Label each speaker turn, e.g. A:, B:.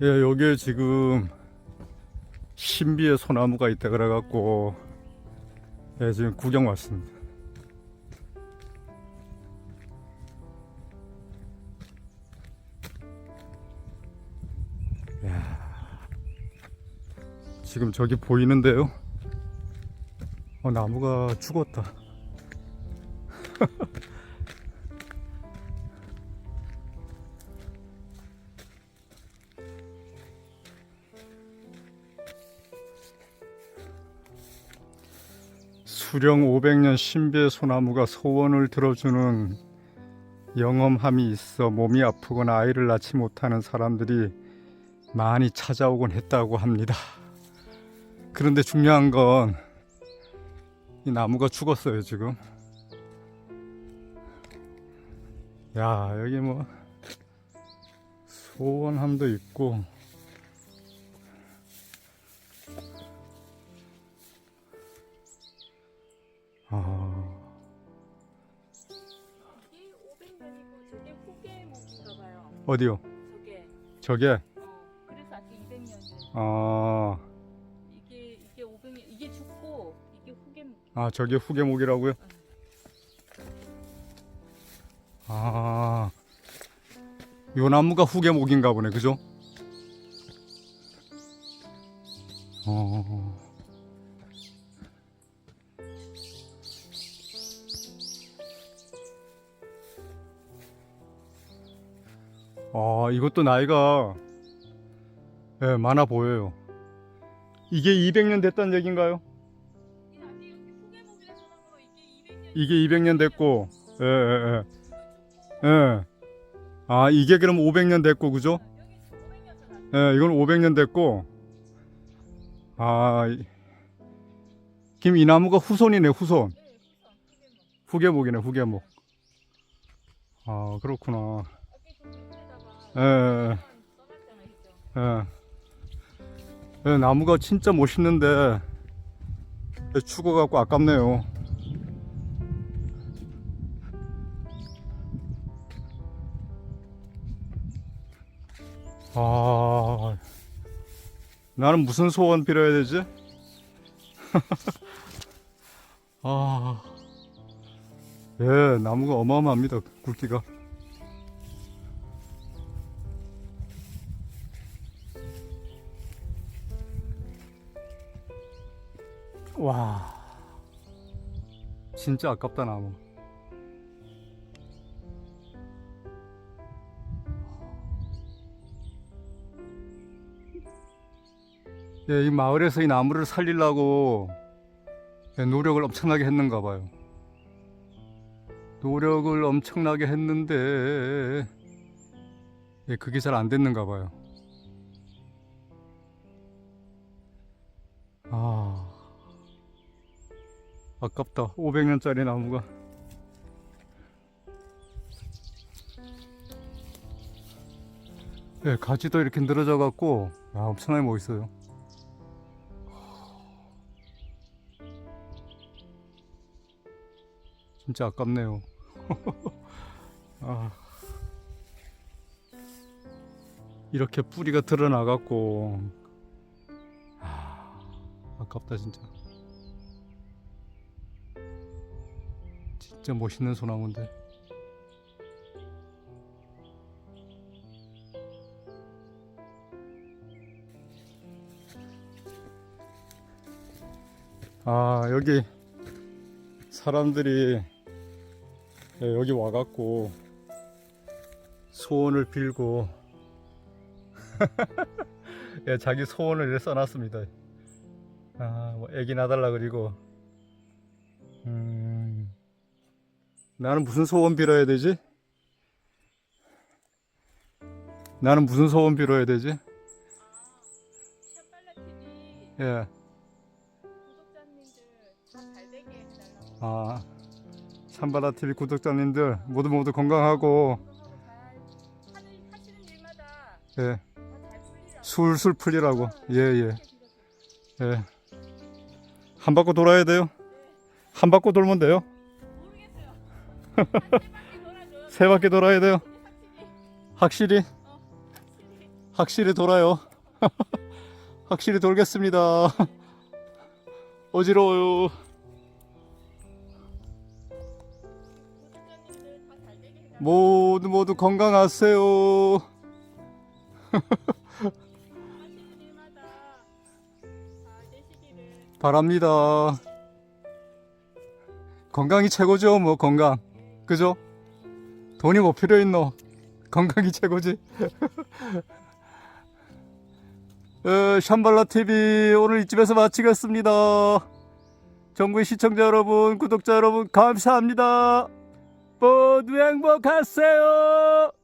A: 예, 여기에 지금 신비의 소나무가 있다 그래갖고 예, 지금 구경 왔습니다. 이야, 지금 저기 보이는데요. 어, 나무가 죽었다. 수령 500년 신비의 소나무가 소원을 들어주는 영험함이 있어 몸이 아프거나 아이를 낳지 못하는 사람들이 많이 찾아오곤 했다고 합니다. 그런데 중요한 건 이 나무가 죽었어요 지금. 야 여기 뭐 소원함도 있고 어디요?
B: 저게.
A: 저게
B: 어. 그래서 아까 200년.
A: 아,
B: 이게 이게 500년. 이게 죽고 이게 후계목.
A: 아 저게 후계목이라고요? 아, 요 나무가 후계목인가 보네, 그죠? 어, 아 이것도 나이가 예, 많아 보여요. 이게 200년 됐다는 얘기인가요?
B: 이게 200년.
A: 이게 200년 됐고, 예, 예, 예. 예. 아, 이게 그럼 500년 됐고, 그죠?
B: 여기 500년 전
A: 예, 이건 500년 됐고, 아, 이- 김이 나무가 후손이네, 후손.
B: 네, 후손 후계목.
A: 후계목이네, 후계목. 아, 그렇구나. 예, 예? 예. 예, 나무가 진짜 멋있는데, 예, 죽어갖고 아깝네요. 아, 나는 무슨 소원 빌어야 되지? 아, 예, 나무가 어마어마합니다, 굵기가. 와, 진짜 아깝다, 나무. 예, 이 마을에서 이 나무를 살리려고 예, 노력을 엄청나게 했는가 봐요. 노력을 엄청나게 했는데 예, 그게 잘 안 됐는가 봐요. 아, 아깝다. 500년짜리 나무가. 예, 가지도 이렇게 늘어져 갖고 아, 엄청나게 멋있어요. 진짜 아깝네요. 아. 이렇게 뿌리가 드러나 갖고 아, 아깝다 진짜. 진짜 멋있는 소나무인데. 아 여기 사람들이 예, 여기 와갖고 소원을 빌고 예, 자기 소원을 써놨습니다. 아, 뭐 애기 낳아달라 그리고 음, 나는 무슨 소원 빌어야 되지? 나는 무슨 소원 빌어야 되지?
B: TV
A: 예,
B: 구독자님들 다잘 되게 해달라고.
A: 아, 산바다 TV 구독자님들 모두 모두 건강하고
B: 일마다
A: 예. 술술 풀리라고 예, 예. 예. 한 바퀴 돌아야 돼요? 한 바퀴 돌면 돼요? 세 바퀴 돌아야 돼요?
B: 확실히
A: 확실히? 돌아요. 확실히 돌겠습니다. 어지러워요. 모두 모두 건강하세요. 바랍니다. 건강이 최고죠, 뭐 건강. 그죠? 돈이 뭐 필요 있노? 건강이 최고지. 어, 샴발라 TV 오늘 이쯤에서 마치겠습니다. 전국의 시청자 여러분, 구독자 여러분 감사합니다. 모두 행복하세요.